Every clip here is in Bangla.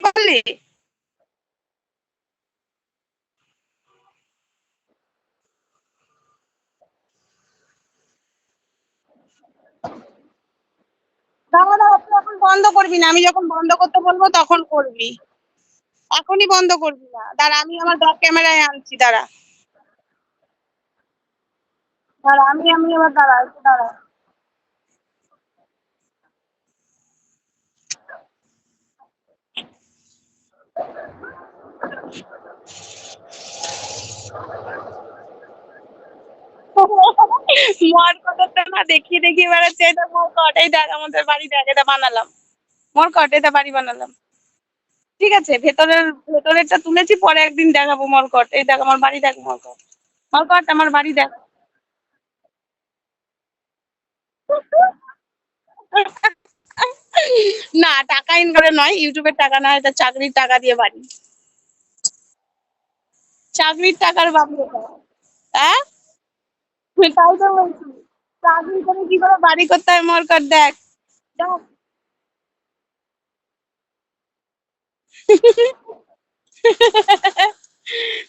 পারলি দাঁড়া এখন বন্ধ করবি না। আমি যখন বন্ধ করতে বলব, তখন করবি। এখনই বন্ধ করবি না। দাঁড়া, আমি আমার ব্যাক ক্যামেরায় আনছি, দাঁড়া। দাঁড়া, আমি আমি এবার দাঁড়া দাঁড়া। মর কতটা না দেখিয়ে দেখিয়ে বেড়াচ্ছে, এটা মর কট, এই দেখ আমাদের বাড়ি, দেখ এটা বানালাম। মর কট, এটা বাড়ি বানালাম। ঠিক আছে, ভেতরের, ভেতরেরটা তুলেছি, পরে একদিন দেখাবো মরকট এই দেখ আমার বাড়ি, দেখ মরকট মরকট আমার বাড়ি দেখ। না, টাকা ইনকামে নয়, ইউটিউবের টাকা নয়, এটা চাকরির টাকা দিয়ে বাড়ি। চাকরির টাকার এটা। হ্যাঁ? তাই তো বলছি চাকরি করে কি করে বাড়ি করতে হয় মরকট দেখ। দেখ।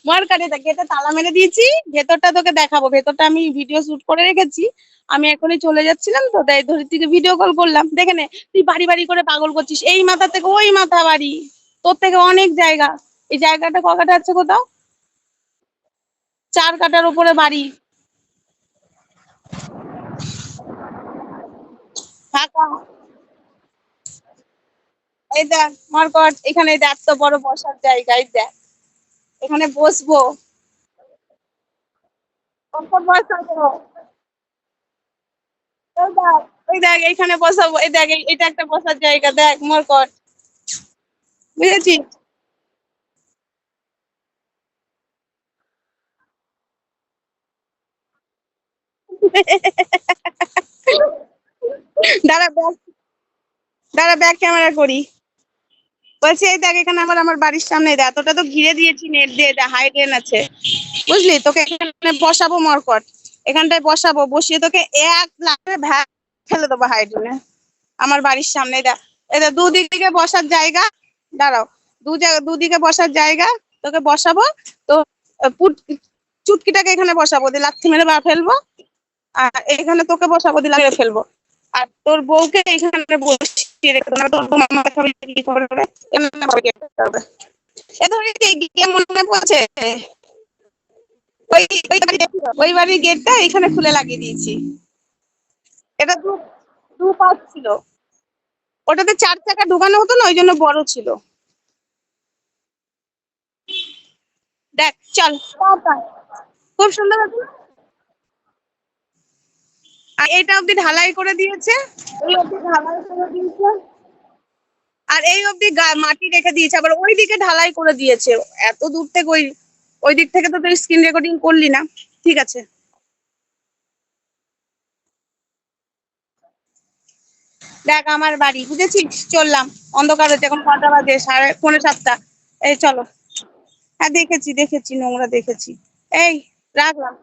মরকট এটা গেটে তালা মেরে দিয়েছি। ভেতরটা তোকে দেখাবো। ভেতরটা আমি ভিডিও শুট করে রেখেছি। আমি এখনই চলে যাচ্ছিলাম তো, তাই ধরে থেকে ভিডিও কল করলাম। দেখে নে, তুই বাড়ি বাড়ি করে পাগল করছিস। এই মাথা থেকে ওই মাথা বাড়ি। তোর থেকে অনেক জায়গা। এই জায়গাটা ক কাঠা আছে কোথাও? চার কাটার উপরে বাড়ি। ফাঁকা। এই দেখ, মার্কট, এখানে দেখ তো বড় বসার জায়গা, এই দেখ। এখানে বসবো। ওই দেখ এইখানে বসাবো। এই দেখ এটা একটা বসার জায়গা, দেখ, মার্কট। বুঝেছিস? দাঁড়া ব্যাক ক্যামেরা করি। বলছি, এই দেখ, এখানে আবার আমার বাড়ির সামনে, দেখ, এতটা তো ঘিরে দিয়েছি নেট দিয়ে হাই ড্রেন আছে। বুঝলি? তোকে এখানে বসাবো মরকট এখানটায় বসাবো, বসিয়ে তোকে এক লাখে ভ্যা ফেলে দেবো হাই ড্রেনে আমার বাড়ির সামনে, দেখ। এটা দুদিকে বসার জায়গা, দাঁড়াও। দু জায়গা দুদিকে বসার জায়গা, তোকে বসাবো, তো চুটকিটাকে এখানে বসাবো, দিয়ে লাথি মেরে বা ফেলব। আর এখানে তোকে বসাবো দিয়ে লাগিয়ে ফেলব। আর তোর বউকে এখানে বসিয়ে রেখে দেবো তোর বউ মামা খাবে কি এমনি ভাবে করবে এ ধরে গিয়ে মনে পড়ছে। ওই ওই ওই বাড়ির গেটটা এখানে খুলে লাগিয়ে দিয়েছি। এটা দু দু পাঁচ ছিল। ওটাতে চার চাকা ঢোকানো হতো না ওই জন্য বড় ছিল। দেখ চল। খুব সুন্দর আছে? আর এটা অব্দি ঢালাই করে দিয়েছে। এই অব্দি ঢালাই করে দিয়েছে। আর এই অব্দি গা- মাটি রেখে দিয়েছে। আবার ওই দিকে ঢালাই করে দিয়েছে। এত দূর থেকে ওই ওই দিক থেকে তো তুই স্ক্রিন রেকর্ডিং করলি না। ঠিক আছে। দেখ আমার বাড়ি বুঝেছিস? চললাম। অন্ধকার হচ্ছে এখন কটা বাজে? সাড়ে পৌনে সাতটা। এই চলো। হ্যাঁ দেখেছি দেখেছি নোংরা দেখেছি। এই রাখলাম।